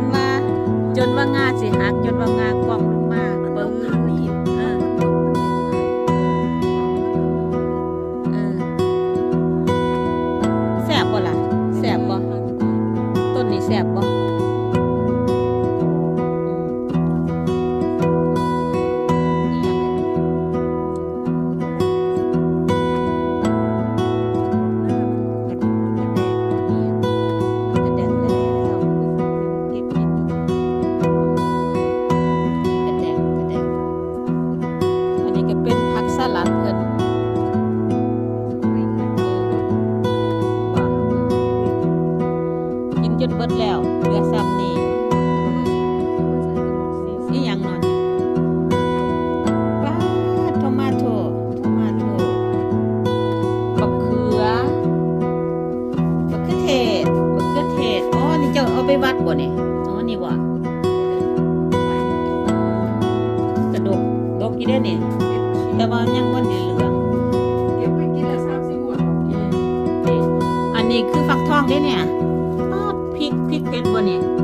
นว่า จนว่างาสิฮัก จนว่างากว่อ เหลือซ้ำนี่นี่ยังนอนป้าทอมาโตทอมาโตบักเขือบักเขืบักเขือ๋อนี่เจ้เอาไปวัดบ่เนี่อ๋อนี่บ่กระดกดกกี่เด้เนี่ยแต่ว่ายังวันเหลืองอันนี้คือฟักทองได้เนี่ย 过年。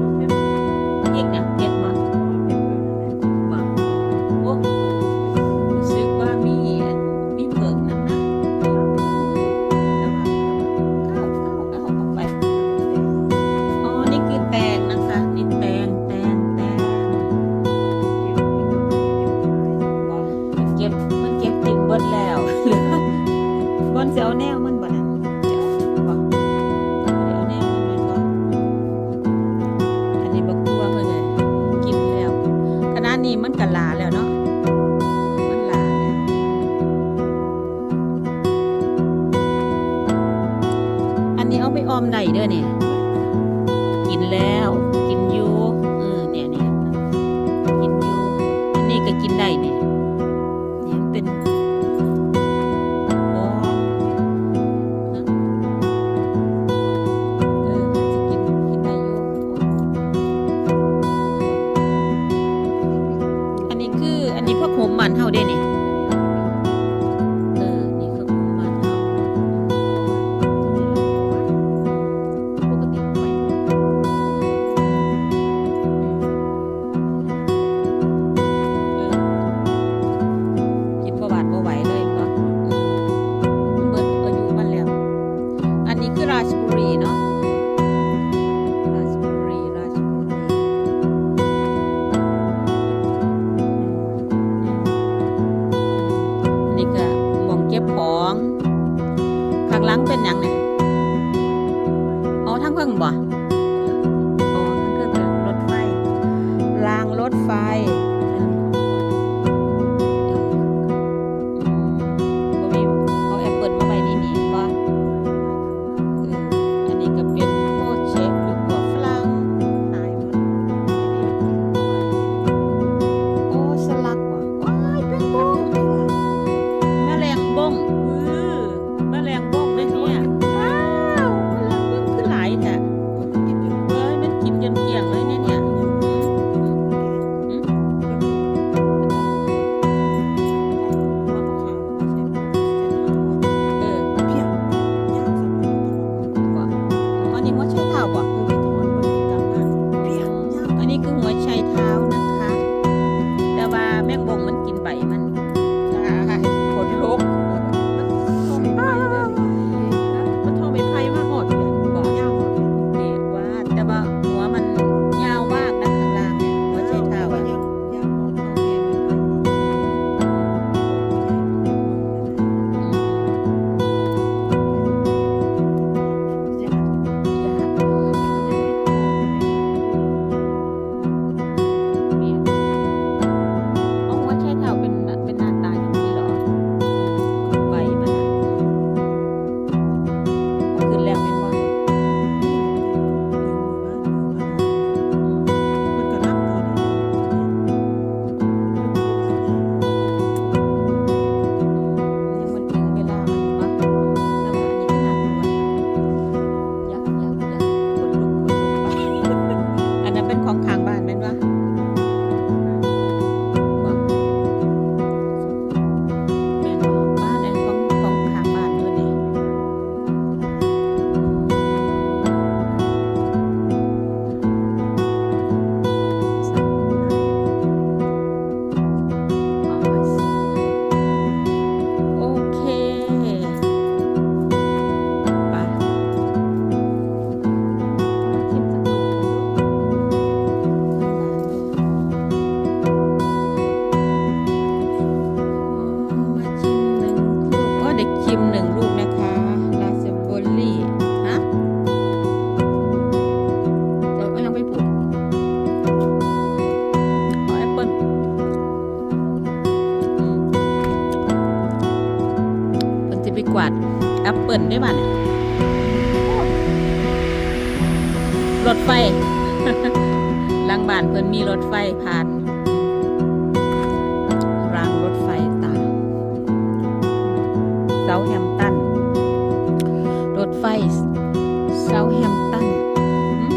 ี่เอาไปออมได้เด้อเนี่ยกินแล้ว กินอยู่เออเนี่ยเนี่ยกินอยู่อันนี้ก็กินได้เนี่ยเนี่ยเป็นโอ้เออกินกินได้อยู่อันนี้คืออันนี้พวกหมมันเฮาเด้เนี่ย prático? Né? ลังบ้านเพิ่นมีรถไฟผ่านรางรถไฟตามเซาแฮมตัน รถไฟเซาแฮมตันหืม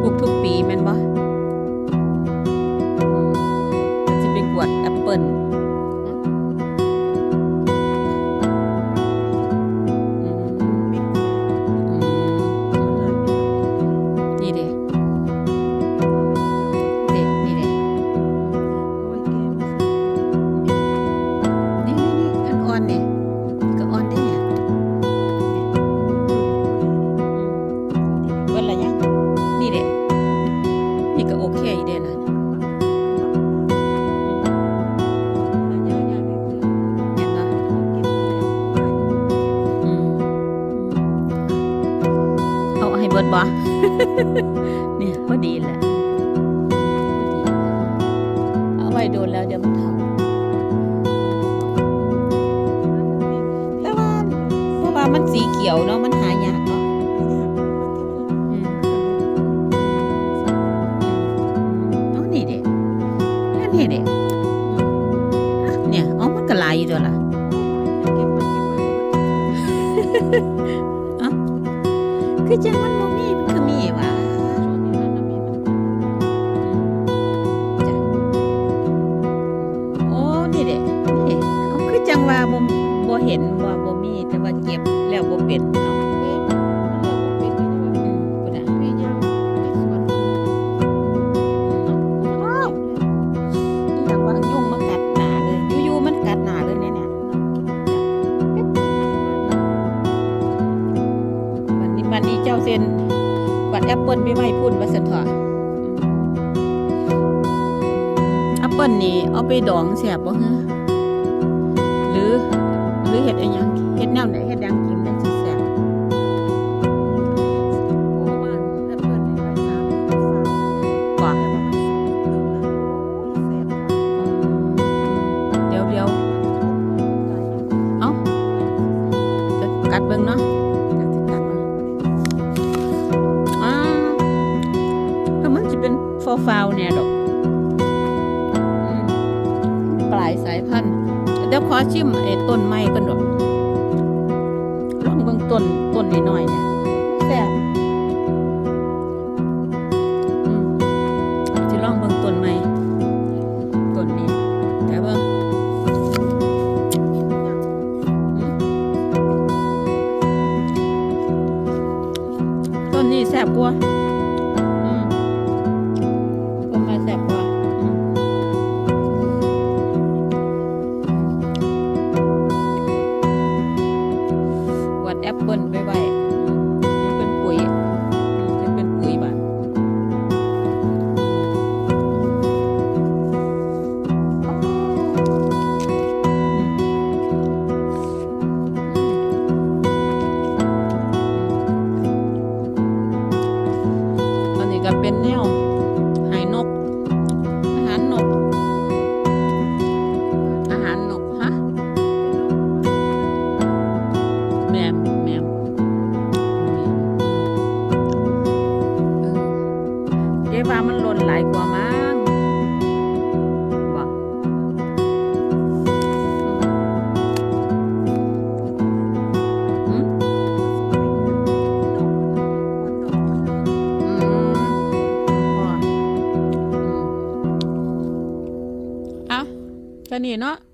ปลูกทุกปีแม่นบ่อืมมันจะไปกวดแอปเปิล อาไว้โดนแล้วเดี๋ยวมันเท่าแต่ว่าเพราะว่ามันสีเขียวเนาะมันหายากเนาะอืมเอานี่เด็นั่นนี่เด็เนี่ยเอามันก็ลายอยู่ตัวละคือจังมันบ่มี เห็นว่าบ่มีแต่ว่าเก็บแล้วบ่เป็นเอาอืมพุ่นน่ะว้าวนี่อย่างว่ายุ่งมากัดหนาเลยยู่ๆมันกัดหนาเลยเนี่ยเนี่ยวันนี้วันนี้เจ้าเซนวัดแอปเปิลไปไว้พุ่นวัสันเถอะแอปเปิลนี่เอาไปดองเสียบบ่ฮะหรือหรือ เห็ดอะไรยังเห็ดแนวไหนเห็ดยังกินจังสิแซ่บกว่าเดี๋ยวเดี๋ยวเบิ่งเนาะเดียวจะกัดเบิ่งอ่าเพราะมันจะเป็นฟอฟาวเนี่ยดอกปลายสายพันธุ์เดี๋ยวขอชิมไอ้ต้นไม้กันดอก ต้นต้นน้อยๆเนี่ยแซ่บอืมสิลองเบิ่งต้นไม้ต้นนี้แต่เบิ่งอืมต้นนี้แซ่บกว่า เจ๊ว่ามันหล่นหลายกว่ามั้งบ่อืมอืมพออืมอะแค่นี้เนาะอืม